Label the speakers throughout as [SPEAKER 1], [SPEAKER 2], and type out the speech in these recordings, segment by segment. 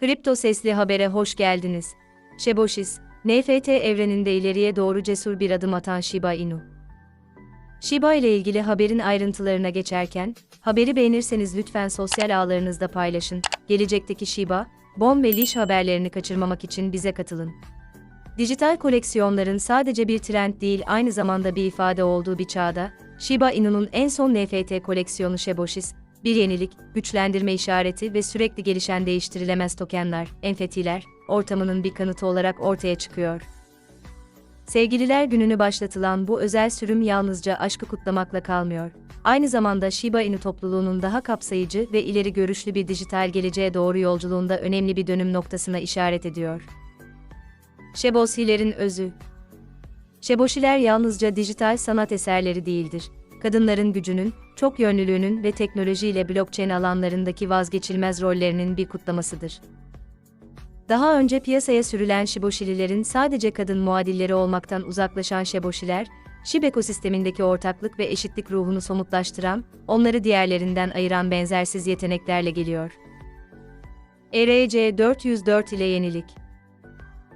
[SPEAKER 1] Kripto Sesli Haber'e hoş geldiniz. Şeboşis, NFT evreninde ileriye doğru cesur bir adım atan Shiba Inu. Shiba ile ilgili haberin ayrıntılarına geçerken, haberi beğenirseniz lütfen sosyal ağlarınızda paylaşın. Gelecekteki Shiba, Bon ve Leash haberlerini kaçırmamak için bize katılın. Dijital koleksiyonların sadece bir trend değil aynı zamanda bir ifade olduğu bir çağda, Shiba Inu'nun en son NFT koleksiyonu Sheboshis, bir yenilik, güçlendirme işareti ve sürekli gelişen değiştirilemez tokenler, enfetiler, ortamının bir kanıtı olarak ortaya çıkıyor. Sevgililer gününü başlatılan bu özel sürüm yalnızca aşkı kutlamakla kalmıyor. Aynı zamanda Shiba Inu topluluğunun daha kapsayıcı ve ileri görüşlü bir dijital geleceğe doğru yolculuğunda önemli bir dönüm noktasına işaret ediyor. Şebosilerin özü Şebosiler yalnızca dijital sanat eserleri değildir. Kadınların gücünün, çok yönlülüğünün ve teknolojiyle blockchain alanlarındaki vazgeçilmez rollerinin bir kutlamasıdır. Daha önce piyasaya sürülen Shiboshililerin sadece kadın muadilleri olmaktan uzaklaşan Sheboshiler, Shib ekosistemindeki ortaklık ve eşitlik ruhunu somutlaştıran, onları diğerlerinden ayıran benzersiz yeteneklerle geliyor. ERC 404 ile yenilik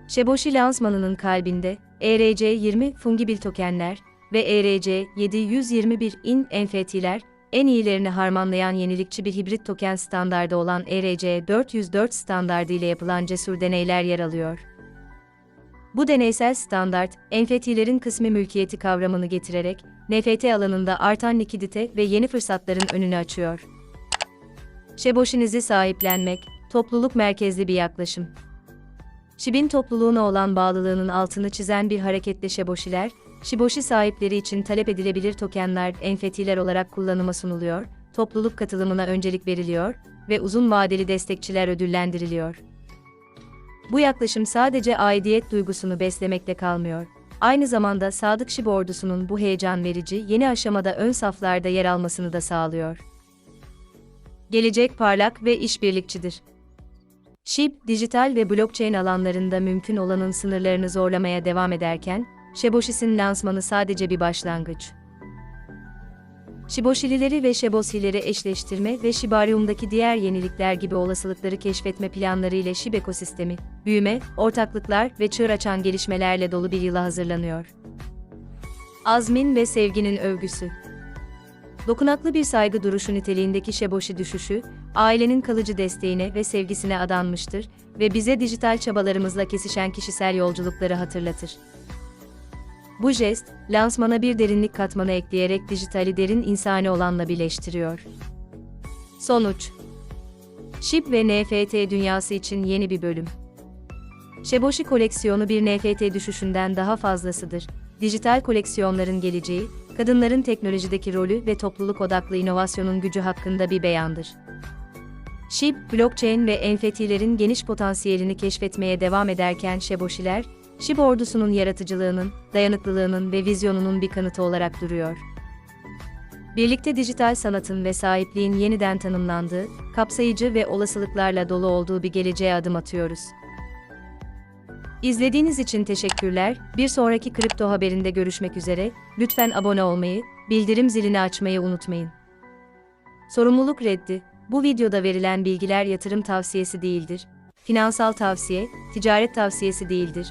[SPEAKER 1] Sheboshi lansmanının kalbinde, ERC20 fungibil tokenler ve ERC721 in NFT'ler, en iyilerini harmanlayan yenilikçi bir hibrit token standardı olan ERC404 standardı ile yapılan cesur deneyler yer alıyor. Bu deneysel standart, NFT'lerin kısmi mülkiyeti kavramını getirerek, NFT alanında artan likidite ve yeni fırsatların önünü açıyor. Şeboşinizi sahiplenmek, topluluk merkezli bir yaklaşım. Şib'in topluluğuna olan bağlılığının altını çizen bir hareketle Şeboşiler, Shiboshi sahipleri için talep edilebilir tokenler, enfetiler olarak kullanıma sunuluyor, topluluk katılımına öncelik veriliyor ve uzun vadeli destekçiler ödüllendiriliyor. Bu yaklaşım sadece aidiyet duygusunu beslemekle kalmıyor. Aynı zamanda Sadık Şib ordusunun bu heyecan verici yeni aşamada ön saflarda yer almasını da sağlıyor. Gelecek parlak ve işbirlikçidir. SHIB, dijital ve blockchain alanlarında mümkün olanın sınırlarını zorlamaya devam ederken, Sheboshis'in lansmanı sadece bir başlangıç. Shiboshilileri ve Shebosileri eşleştirme ve Shibarium'daki diğer yenilikler gibi olasılıkları keşfetme planları ile Shib ekosistemi, büyüme, ortaklıklar ve çığır açan gelişmelerle dolu bir yıla hazırlanıyor. Azmin ve sevginin övgüsü Dokunaklı bir saygı duruşu niteliğindeki Şeboşi düşüşü, ailenin kalıcı desteğine ve sevgisine adanmıştır ve bize dijital çabalarımızla kesişen kişisel yolculukları hatırlatır. Bu jest, lansmana bir derinlik katmanı ekleyerek dijitali derin insani olanla birleştiriyor. Sonuç Shib ve NFT dünyası için yeni bir bölüm. Şeboşi koleksiyonu bir NFT düşüşünden daha fazlasıdır. Dijital koleksiyonların geleceği, kadınların teknolojideki rolü ve topluluk odaklı inovasyonun gücü hakkında bir beyandır. SHIB, blockchain ve NFT'lerin geniş potansiyelini keşfetmeye devam ederken Şeboşiler, SHIB ordusunun yaratıcılığının, dayanıklılığının ve vizyonunun bir kanıtı olarak duruyor. Birlikte dijital sanatın ve sahipliğin yeniden tanımlandığı, kapsayıcı ve olasılıklarla dolu olduğu bir geleceğe adım atıyoruz. İzlediğiniz için teşekkürler. Bir sonraki kripto haberinde görüşmek üzere. Lütfen abone olmayı, bildirim zilini açmayı unutmayın. Sorumluluk reddi. Bu videoda verilen bilgiler yatırım tavsiyesi değildir. Finansal tavsiye, ticaret tavsiyesi değildir.